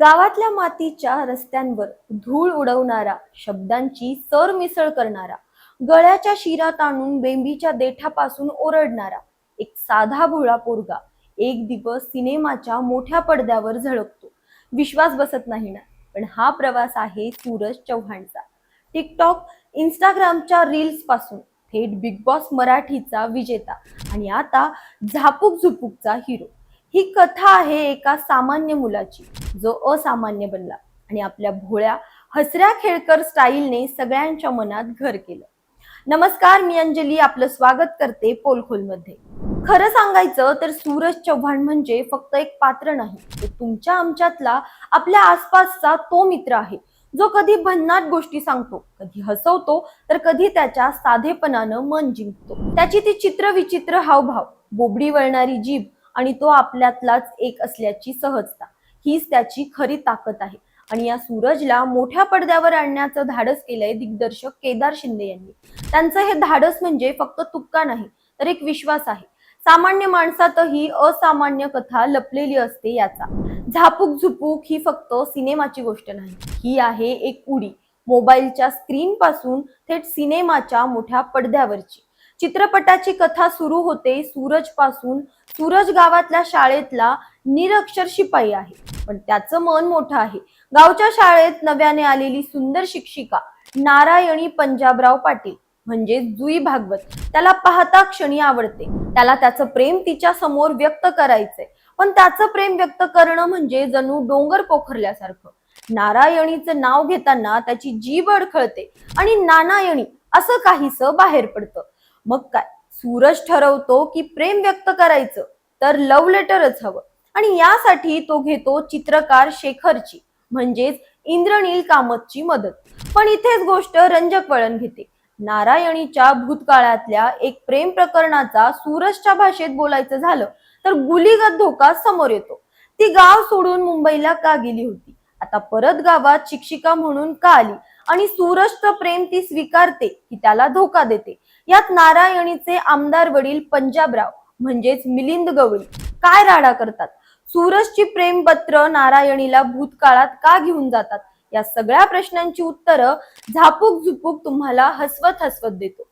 गावातल्या मातीच्या रस्त्यांवर धूळ उडवणारा शब्दांची सरमिसळ करणारा गळ्याच्या शिरात आणून बेंबीच्या देठापासून ओरडणारा एक साधा भोळा पोरगा एक दिवस सिनेमाच्या मोठ्या पडद्यावर झळकतो. विश्वास बसत नाही ना पण हा प्रवास आहे सूरज चव्हाणचा. टिकटॉक इंस्टाग्रामच्या रील्सपासून थेट बिग बॉस मराठीचा विजेता आणि आता झापूक झुपूकचा हिरो. ही कथा आहे एका सामान्य मुलाची. जो असामान्य बनला आणि आपल्या भोळ्या हसऱ्या खेळकर स्टाईलने सगळ्यांच्या मनात घर केलं. नमस्कार मी अंजली. आपलं स्वागत करते पोलखोलमध्ये. खरं सांगायचं तर सूरज चव्हाण म्हणजे फक्त एक पात्र नाही तर तुमच्या आमच्यातला आपल्या आसपासचा तो मित्र आहे. जो कधी भन्नाट गोष्टी सांगतो कधी हसवतो तर कधी त्याच्या साधेपणानं मन जिंकतो. त्याची ती चित्र विचित्र हावभाव बोबडी वळणारी जीभ आणि तो आपल्यातलाच एक असल्याची सहजता. हीच त्याची खरी ताकद आहे. आणि या सूरजला मोठ्या पडद्यावर आणण्याचं धाडस केलंय दिग्दर्शक केदार शिंदे यांनी. त्यांचं हे धाडस म्हणजे फक्त तुक्का नाही तर एक विश्वास आहे. सामान्य माणसातही असामान्य कथा लपलेली असते याचा. झापूक झुपूक ही फक्त सिनेमाची गोष्ट नाही. ही आहे एक उडी. मोबाईलच्या स्क्रीन पासून थेट सिनेमाच्या मोठ्या पडद्यावरची. चित्रपटाची कथा सुरू होते सूरजपासून सूरज गावातल्या शाळेतला निरक्षर शिपाई आहे. पण त्याचं मन मोठं आहे. गावच्या शाळेत नव्याने आलेली सुंदर शिक्षिका नारायणी पंजाबराव पाटील म्हणजे जुई भागवत त्याला पाहता क्षणी आवडते. त्याला त्याचं प्रेम तिच्या समोर व्यक्त करायचंय. पण त्याचं प्रेम व्यक्त करणं म्हणजे जणू डोंगर पोखरल्यासारखं. नारायणीचं नाव घेताना त्याची जीभ अडखळते आणि नानायणी असं काहीस बाहेर पडतं. मग काय? सूरज ठरवतो की प्रेम व्यक्त करायचं तर लव्ह लेटरच हवं. आणि यासाठी तो घेतो चित्रकार शेखरची म्हणजेच इंद्रनील कामतची मदत. पण इथेच गोष्ट रंजक वळण घेते. नारायणीच्या भूतकाळातल्या एक प्रेम प्रकरणाचा सूरजच्या भाषेत बोलायचं झालं तर गुलीगत धोका समोर येतो. ती गाव सोडून मुंबईला का गेली होती? आता परत गावात शिक्षिका म्हणून का आली? आणि सूरजचं प्रेम ती स्वीकारते की त्याला धोका देते? यात नारायणीचे आमदार वडील पंजाबराव म्हणजेच मिलिंद गवळी काय राडा करतात? सूरजची प्रेमपत्र नारायणीला भूतकाळात का घेऊन जातात? या सगळ्या प्रश्नांची उत्तरं झापूक झुपूक तुम्हाला हसवत हसवत देतो.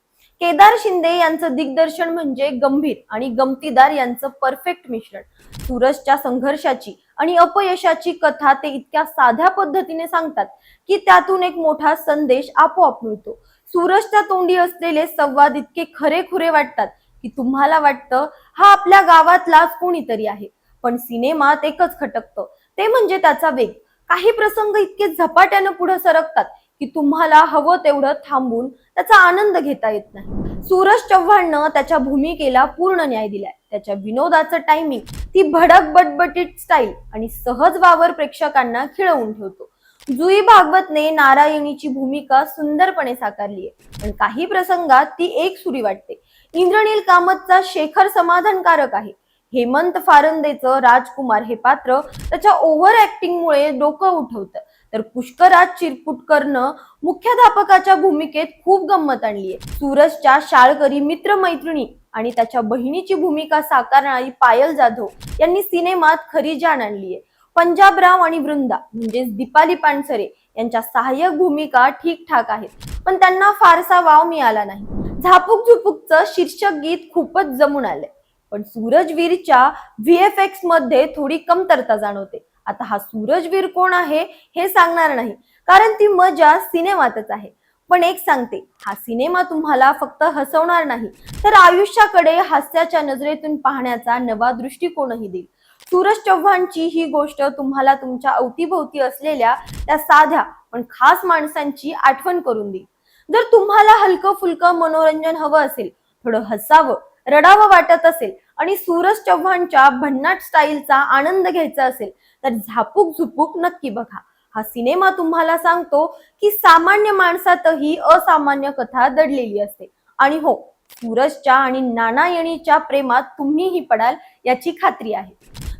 केदार शिंदे यांचं दिग्दर्शन म्हणजे गंभीर आणि गमतीदार यांचं परफेक्ट मिश्रण. सूरजच्या संघर्षाची आणि अपयशाची कथा ते इतक्या साध्या पद्धतीने सांगतात की त्यातून एक मोठा संदेश आपोआप मिळतो. सूरजच्या तोंडी असलेले संवाद इतके खरे खुरे वाटतात की तुम्हाला वाटतं हा आपल्या गावातलाच कोणीतरी आहे. पण सिनेमात एकच खटकतं. ते म्हणजे त्याचा वेग. काही प्रसंग इतके झपाट्यानं पुढे सरकतात की तुम्हाला हवं तेवढं थांबून त्याचा आनंद घेता येत नाही. सूरज चव्हाणनं त्याच्या भूमिकेला पूर्ण न्याय दिलाय. त्याच्या विनोदाचं टायमिंग ती भडक बटबटीत स्टाईल आणि सहज वावर प्रेक्षकांना खिळवून ठेवतो. जुई भागवतने नारायणीची भूमिका सुंदरपणे साकारली आहे. पण काही प्रसंगात ती एक सुरी वाटते. इंद्रनील कामतचा शेखर समाधानकारक आहे. हेमंत फारंदेचं राजकुमार हे पात्र त्याच्या ओव्हर ऍक्टिंगमुळे डोकं उठवतं. तर पुष्कराज चिरपुटकरनं मुख्याध्यापकाच्या भूमिकेत खूप गंमत आणली आहे. सूरजच्या शाळकरी मित्रमैत्रिणी आणि त्याच्या बहिणीची भूमिका साकारणारी पायल जाधव यांनी सिनेमात खरी जाण आणली आहे. पंजाबराव आणि वृंदा म्हणजेच दीपाली पानसरे यांच्या सहाय्यक भूमिका ठीकठाक आहेत. पण त्यांना फारसा वाव मिळाला नाही. झापूक झुपूकचं शीर्षक गीत खूपच जमून आलंय. पण सूरजवीरच्या व्हीएफएक्समध्ये थोडी कमतरता जाणवते. आता हा सूरजवीर कोण आहे हे सांगणार नाही. कारण ती मजा सिनेमातच आहे. पण एक सांगते हा सिनेमा तुम्हाला फक्त हसवणार नाही. तर आयुष्याकडे हास्याच्या नजरेतून पाहण्याचा नवा दृष्टिकोनही देईल. सूरज चव्हाणची ही गोष्ट तुम्हाला तुमच्या अवतीभोवती असलेल्या त्या साध्या पण खास माणसांची आठवण करून देईल. जर तुम्हाला हलकं फुलकं मनोरंजन हवं असेल थोडं हसावं रडावं वाटत असेल आणि सूरज चव्हाणच्या भन्नाट स्टाईलचा आनंद घ्यायचा असेल तर झापूक झुपूक नक्की बघा. हा सिनेमा तुम्हाला सांगतो की सामान्य माणसातही असामान्य कथा दडलेली असते. आणि हो सूरजच्या आणि नानायणीच्या प्रेमात तुम्हीही पडाल याची खात्री आहे.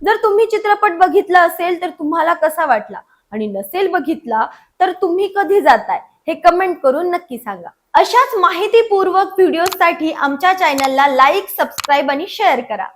जर तुम्ही चित्रपट बघितला असेल तर तुम्हाला कसा वाटला? आणि नसेल बघितला तर तुम्ही कधी जाताय? हे कमेंट करून नक्की सांगा. अशाच माहितीपूर्वक व्हिडिओसाठी आमच्या चॅनलला लाईक सबस्क्राईब आणि शेअर करा.